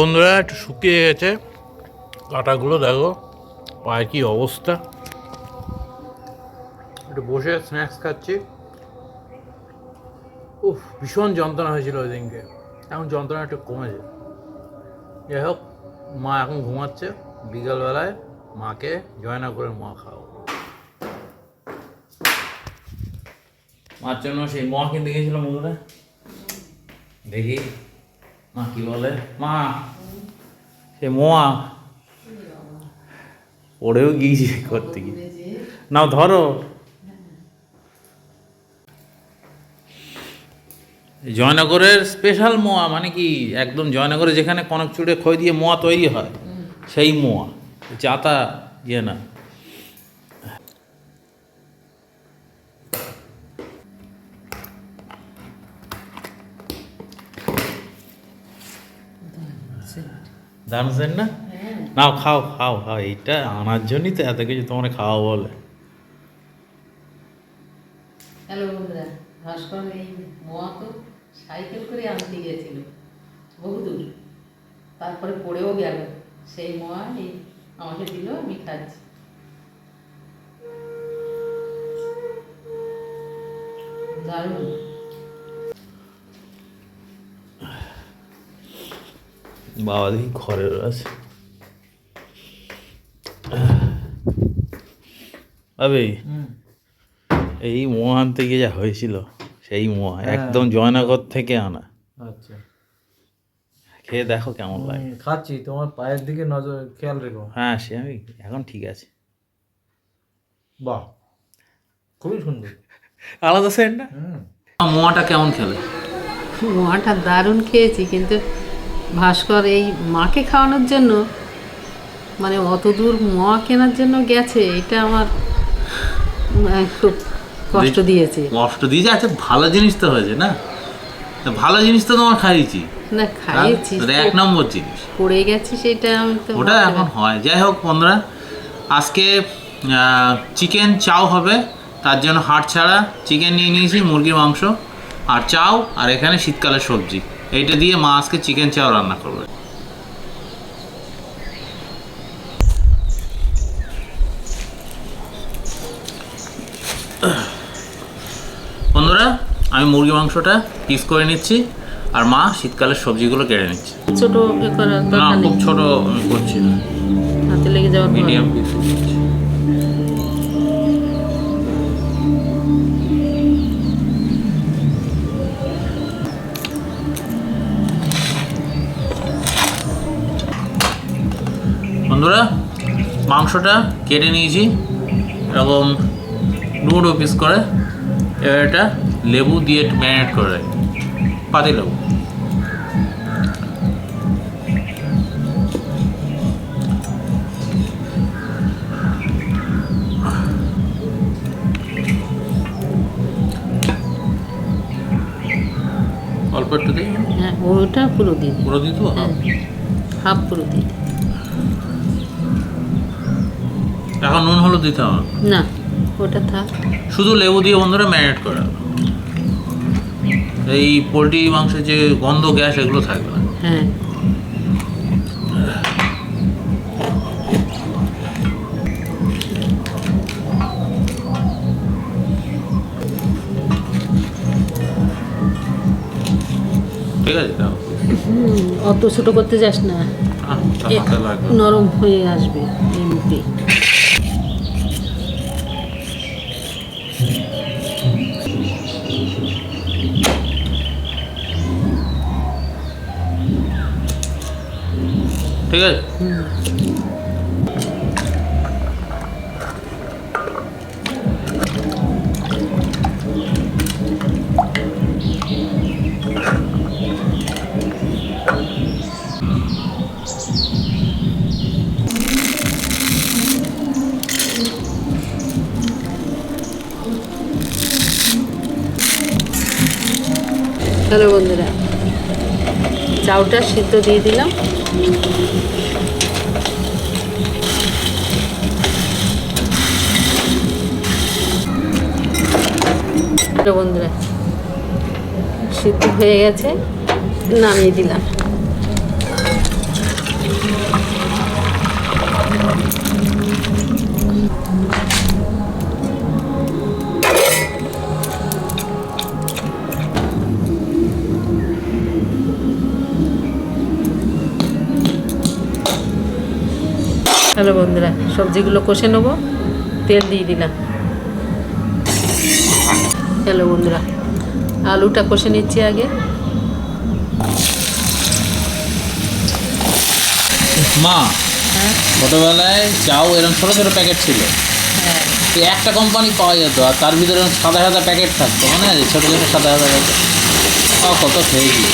বন্ধুরা, একটু শুকিয়ে গেছে। কাটাগুলো দেখো পায়ের কি অবস্থা। একটু বসে স্ন্যাক্স খাচ্ছি। উফ, ভীষণ যন্ত্রণা হয়েছিল ওই দিনকে। এখন যন্ত্রণা একটু কমেছে। যাই হোক, মা এখন ঘুমাচ্ছে। বিকালবেলায় মাকে জয়না করে মা খাওয়াবো। মার জন্য সেই মা কিনতে গেছিলাম বন্ধুরা। দেখি, মা কি বলে? মা সে মোয়া। পড়েও গিয়েছি করতে গিয়ে। নাও ধরো। জয়নগরের স্পেশাল মোয়া মানে কি একদম জয়নগরে যেখানে কনক চুড়ে খই দিয়ে মোয়া তৈরি হয় সেই মোয়া। চাতা ইয়ে না। সেন্ট না? নাও খাও খাও খাও এইটা আনার জন্যই তো এত কিছু তোমার খাওয়া বলে। হ্যালো বন্ধুরা ভাস্কর এই মোয়া তো সাইকেল করে আনতে গিয়েছিল বহুদূর তারপরে পড়েও গেল সেই মোয়া এই আমাকে দিল আমি খাচ্ছি। দারুণ। বাবা দেখি ঘরের আছে? আবে এই মোয়া আনতে গিয়ে যা হয়েছিল সেই মোয়া একদম জয়নগর থেকে আনা। আচ্ছা। খেয়ে দেখো কেমন লাগে। খাচ্ছি তোমার পায়ের দিকে নজর খেয়াল রেখো। হ্যাঁ সে আমি এখন ঠিক আছে। বাহ খুবই সুন্দর। আলাদা সেন্ট না? মোয়াটা কেমন খেলে? মোয়াটা দারুণ খেয়েছি কিন্তু ভাস্কর এই মাকে খাওয়ানোর জন্য মানে অত দূর মোয়া কেনার জন্য গেছে এটা আমার উম, খুব কষ্ট দিয়েছে। কষ্ট দিয়েছে আচ্ছা ভালো জিনিস তো হয়েছে না? ভালো জিনিস তো তোমার খাইয়েছি। না খাইয়েছি এক নম্বর জিনিস। পড়ে গেছি সেটা আমি তো ওটা এখন হয়। যাই হোক বন্ধুরা আজকে চিকেন চাও হবে তার জন্য হাড় ছাড়া চিকেন নিয়ে নিয়েছি মুরগির মাংস আর চাও আর এখানে শীতকালের সবজি। এইটা দিয়ে মা আজকে চিকেন চাও রান্না করবে। বন্ধুরা আমি মুরগি মাংসটা পিস করে নিচ্ছি আর মা শীতকালের সবজিগুলো কেড়ে নিচ্ছে। ছোট না খুব ছোট আমি করছি না। হাতে লেগে যাওয়ার মিডিয়াম পিস বন্ধুরা মাংসটা কেটে নিয়েছি। এরকম ডুডো পিস করে। এবার এটা লেবু দিয়ে ম্যারিনেট করে রাখি। পাতি লেবু। অল্প একটু দিই? হ্যাঁ ওটা পুরো দিন পুরো দিই তো? হ্যাঁ হাফ পুরো দিন এখন নুন হলুদ দিতে হবে। না। ওটা থাক। শুধু লেবু দিয়ে বন্ধুরা ম্যারিনেট করে এই পোলট্রি মাংসের যে গন্ধ গ্যাস এগুলো থাকবে না। হ্যাঁ। ঠিক আছে অত ছোট করতে যাস না। নরম হয়ে আসবে হাতে লাগবে না। নরম হয়ে আসবে এমনিতে ঠিক আছে হ্যালো বন্ধুরা চাউটা সিদ্ধ দিয়ে দিলাম। বন্ধুরা সিদ্ধ হয়ে গেছে নামিয়ে দিলাম। হ্যালো বন্ধুরা সবজিগুলো কষে নেব। তেল দিয়ে দিলাম। হ্যালো বন্ধুরা আলুটা কষে নিচ্ছি আগে। মা হ্যাঁ? ছোটবেলায় চাও এরকম ছোট ছোট প্যাকেট ছিল। হ্যাঁ। তো একটা কোম্পানি পাওয়া যেত আর তার ভিতরে সাদা সাদা প্যাকেট থাকতো মানে আছে? ছোটো ছোটো সাদা সাদা প্যাকেট কত খেয়েছি।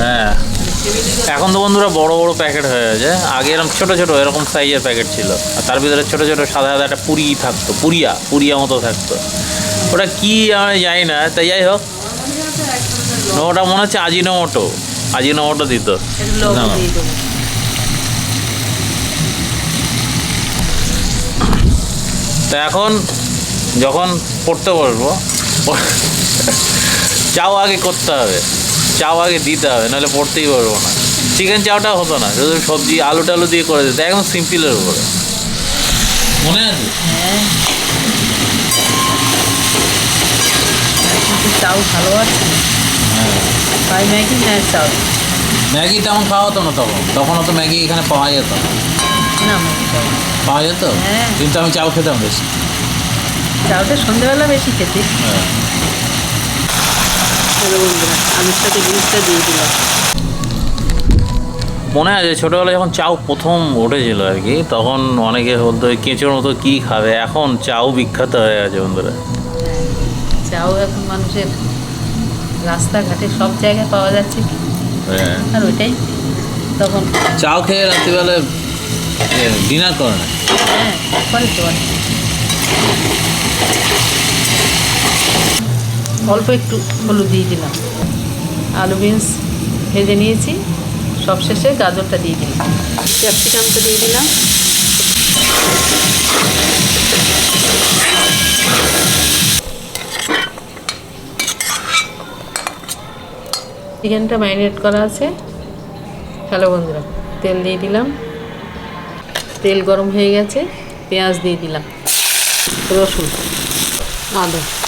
হ্যাঁ। এখন তো বন্ধুরা বড় বড় প্যাকেট হয়ে গেছে। আগে এরকম ছোট ছোট এরকম সাইজের প্যাকেট ছিল। আর তার ভিতরে ছোট ছোট সাদা সাদা একটা পুরি থাকতো পুরিয়া পুরিয়া মতো থাকতো। ওটা কি আমি জানি না তাই যাই হোক। ওটা মনে হচ্ছে আজিনোমোটো আজিনোমোটো দিত। তো এখন যখন পড়তে বসবো চাও আগে করতে হবে। চাও আগে দিতে হবে নাহলে পড়তেই পারব না। চিকেন চাওটা হতো না শুধু সবজি আলু টালু দিয়ে করে দিতে একদম সিম্পলের উপরে। মনে আছে? চাউ ভালো আছে হ্যাঁ। ফ্রাই ম্যাগি না চাউ ম্যাগি তেমন খাওয়া হতো না তখন তখন তো ম্যাগি এখানে পাওয়া যেত না। চাউ পাওয়া যেত? হ্যাঁ। কিন্তু আমি চাও খেতাম বেশি। চাউটা সন্ধ্যেবেলা বেশি খেতে। হ্যাঁ। চলো বন্ধুরা আলুর সাথে জিনিসটা দিয়ে দিলাম। মনে আছে ছোটোবেলায় যখন চাউ প্রথম উঠেছিল আর কি তখন অনেকে বলতো কেঁচোর মতো কী খাবে? এখন চাউ বিখ্যাত হয়ে গেছে বন্ধুরা। চাউ এখন মানুষের রাস্তাঘাটে সব জায়গায় পাওয়া যাচ্ছে হ্যাঁ। আর ওইটাই। তখন চাও খেয়ে রাত্রিবেলা ডিনার করে না? হ্যাঁ করে তো। অল্প একটু হলুদ দিয়ে দিলাম। আলু, বিনস ভেজে নিয়েছি। সবশেষে গাজরটা দিয়ে দিলাম। ক্যাপসিকামটা দিয়ে দিলাম। চিকেনটা ম্যারিনেট করা আছে। হ্যালো বন্ধুরা, তেল দিয়ে দিলাম। তেল গরম হয়ে গেছে, পেঁয়াজ দিয়ে দিলাম। রসুন, আদা।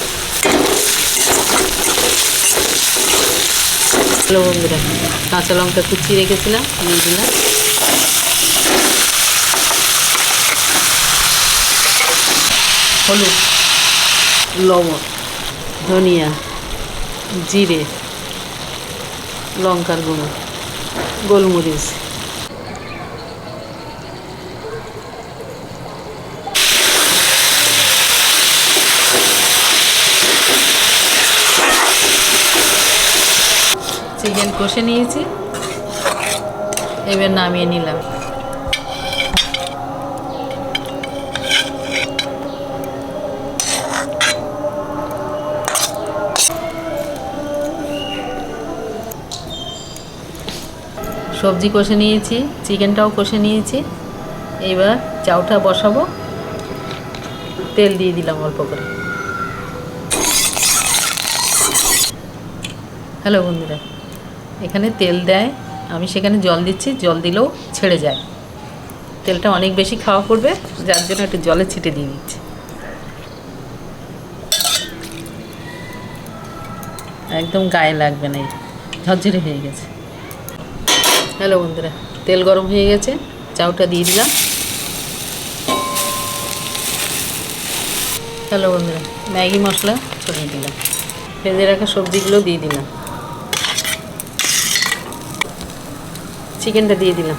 হ্যালো বন্ধুরা। কাঁচা লঙ্কা কুচি রেখেছিলাম দিলাম। হলুদ লবণ ধনিয়া জিরে লঙ্কার গুঁড়ো গোলমরিচ। চিকেন কষে নিয়েছি। এবার নামিয়ে নিলাম। সবজি কষে নিয়েছি, চিকেনটাও কষে নিয়েছি। এবার চাউটা বসাবো। তেল দিয়ে দিলাম অল্প করে। হ্যালো বন্ধুরা। এখানে তেল দেয়। আমি সেখানে জল দিচ্ছি, জল দিলেও ছেড়ে যায়। তেলটা অনেক বেশি খাওয়া পড়বে, যার জন্য একটু জলে ছিটে দিয়ে দিচ্ছি। একদম গায়ে লাগবে না এই, ঝরঝরে হয়ে গেছে। হ্যালো বন্ধুরা, তেল গরম হয়ে গেছে, চাউটা দিয়ে দিলাম। হ্যালো বন্ধুরা, ম্যাগি মশলা ছড়িয়ে দিলাম। ভেজে রাখা সবজিগুলো দিয়ে দিলাম। চিকেনটা দিয়ে দিলাম।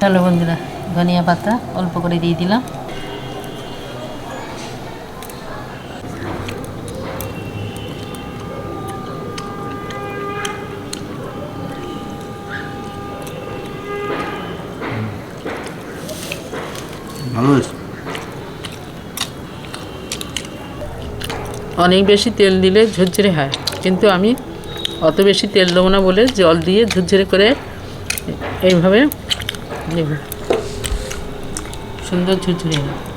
হ্যালো বন্ধুরা ধনিয়া পাতা অল্প করে দিয়ে দিলাম। অনেক বেশি তেল দিলে ঝরঝরে হয় কিন্তু আমি অত বেশি তেল দেবো না বলে জল দিয়ে ঝরঝরে করে এইভাবে নেব সুন্দর হয়